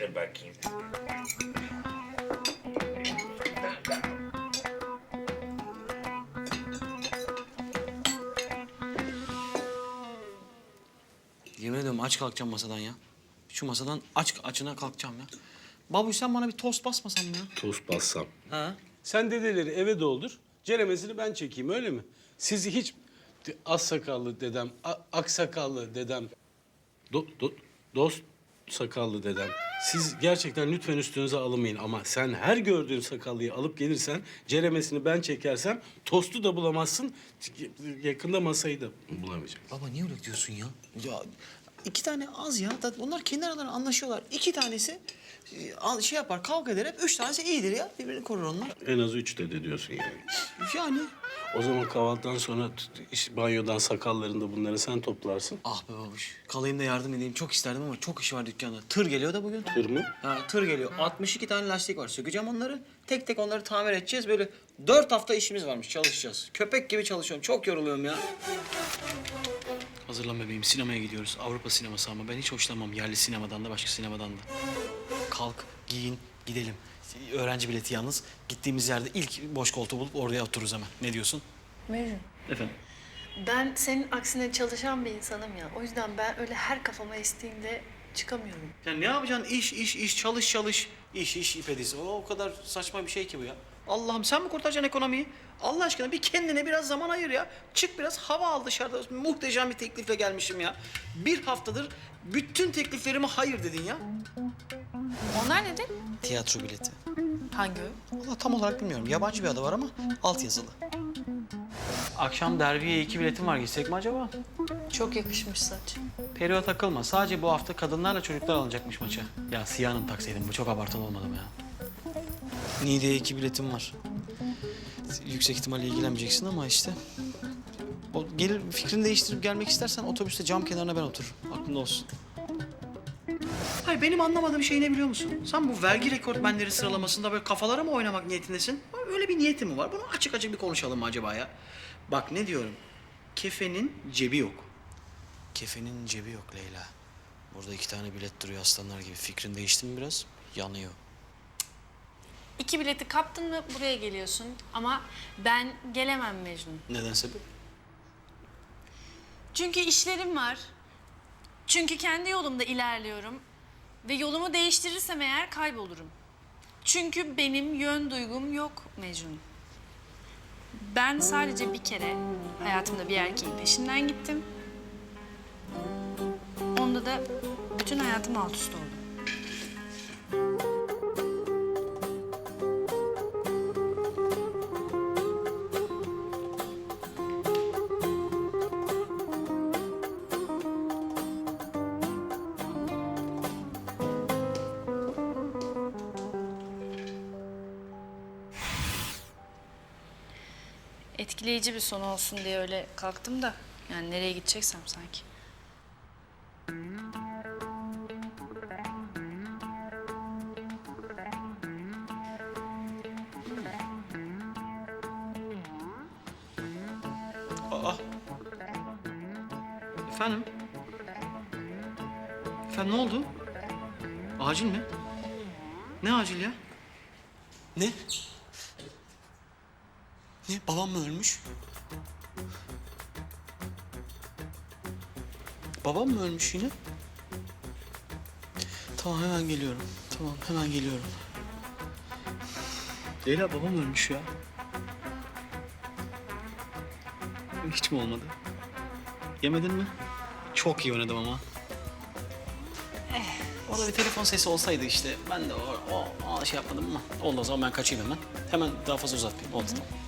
Dur bakayım. Yemin ediyorum aç kalkacağım masadan ya. Şu masadan aç açına kalkacağım ya. Babuş sen bana bir tost basmasan mı ya? Tost bassam. Ha? Sen dedeleri eve doldur. Ceremesini ben çekeyim öyle mi? Sizi hiç az sakallı dedem, ak sakallı dedem, do, do- dost sakallı dedem. Siz gerçekten lütfen üstünüze alınmayın ama sen her gördüğün sakallıyı alıp gelirsen, ceremesini ben çekersem tostu da bulamazsın, yakında masayı da bulamayacaksın. Baba niye öyle diyorsun ya? Ya iki tane az ya. Onlar kendi aralarında anlaşıyorlar. İki tanesi e, şey yapar kavga eder hep. Üç tanesi iyidir ya. Birbirini korur onlar. En az üç dede diyorsun yani. Yani. O zaman kahvaltıdan sonra iş, banyodan sakallarını da bunları sen toplarsın. Ah be babuş. Kalayım da yardım edeyim. Çok isterdim ama çok iş var dükkanda. Tır geliyor da bugün. Tır mı? Ha, tır geliyor. 62 tane lastik var. Sökeceğim onları. Tek tek onları tamir edeceğiz. Böyle dört hafta işimiz varmış. Çalışacağız. Köpek gibi çalışıyorum. Çok yoruluyorum ya. Hazırlan bebeğim. Sinemaya gidiyoruz. Avrupa sineması ama ben hiç hoşlanmam. Yerli sinemadan da başka sinemadan da. Kalk, giyin, gidelim. Öğrenci bileti yalnız. Gittiğimiz yerde ilk boş koltuğu bulup oraya otururuz hemen. Ne diyorsun? Mecnun, Efendim? ben senin aksine çalışan bir insanım ya. O yüzden ben öyle her kafama estiğinde çıkamıyorum. Ya ne yapacaksın? İş, iş, iş, çalış, çalış. İş, iş, ipe diz. O, o kadar saçma bir şey ki bu ya. Allah'ım sen mi kurtaracaksın ekonomiyi? Allah aşkına bir kendine biraz zaman ayır ya. Çık biraz hava al dışarıda. Muhteşem bir teklifle gelmişim ya. Bir haftadır bütün tekliflerime hayır dedin ya. Onlar nedir? Tiyatro bileti. Hangi o? Vallahi tam olarak bilmiyorum. Yabancı bir adı var ama alt yazılı. Akşam derbiye iki biletim var. Gitsek mi acaba? Çok yakışmış saç. Periyo takılma. Sadece bu hafta kadınlarla çocuklar alınacakmış maça. Ya Siyah'ın takseydim. Bu çok abartılı olmadı mı ya? Niğde'ye iki biletim var. Yüksek ihtimalle ilgilenmeyeceksin ama işte. O gelir fikrini değiştirip gelmek istersen otobüste cam kenarına ben otur. Aklında olsun. Hayır benim anlamadığım şey ne biliyor musun? Sen bu vergi rekortmenleri sıralamasında böyle kafalara mı oynamak niyetindesin? Öyle bir niyetin mi var? Bunu açık açık bir konuşalım mı acaba ya? Bak ne diyorum. Kefenin cebi yok. Kefenin cebi yok Leyla. Burada iki tane bilet duruyor aslanlar gibi. Fikrin değişti mi biraz? Yanıyor. İki bileti kaptın mı buraya geliyorsun. Ama ben gelemem Mecnun. Neden sebep? Çünkü işlerim var. Çünkü kendi yolumda ilerliyorum. Ve yolumu değiştirirsem eğer kaybolurum. Çünkü benim yön duygum yok Mecnun. Ben sadece bir kere hayatımda bir erkeğin peşinden gittim. Onda da bütün hayatım alt üst oldu. Etkileyici bir son olsun diye öyle kalktım da. Yani nereye gideceksem sanki. Aa. Efendim? Efendim ne oldu? Acil mi? Ne acil ya? Ne? Ne? Babam mı ölmüş? Babam mı ölmüş yine? Tamam hemen geliyorum. Tamam hemen geliyorum. Leyla babam ölmüş ya. Hiç mi olmadı? Yemedin mi? Çok iyi oynadım ama. Eh, orada bir telefon sesi olsaydı işte ben de o, o, o şey yapmadım ama oldu o zaman ben kaçayım hemen. Hemen daha fazla uzatmayayım. Oldu tamam.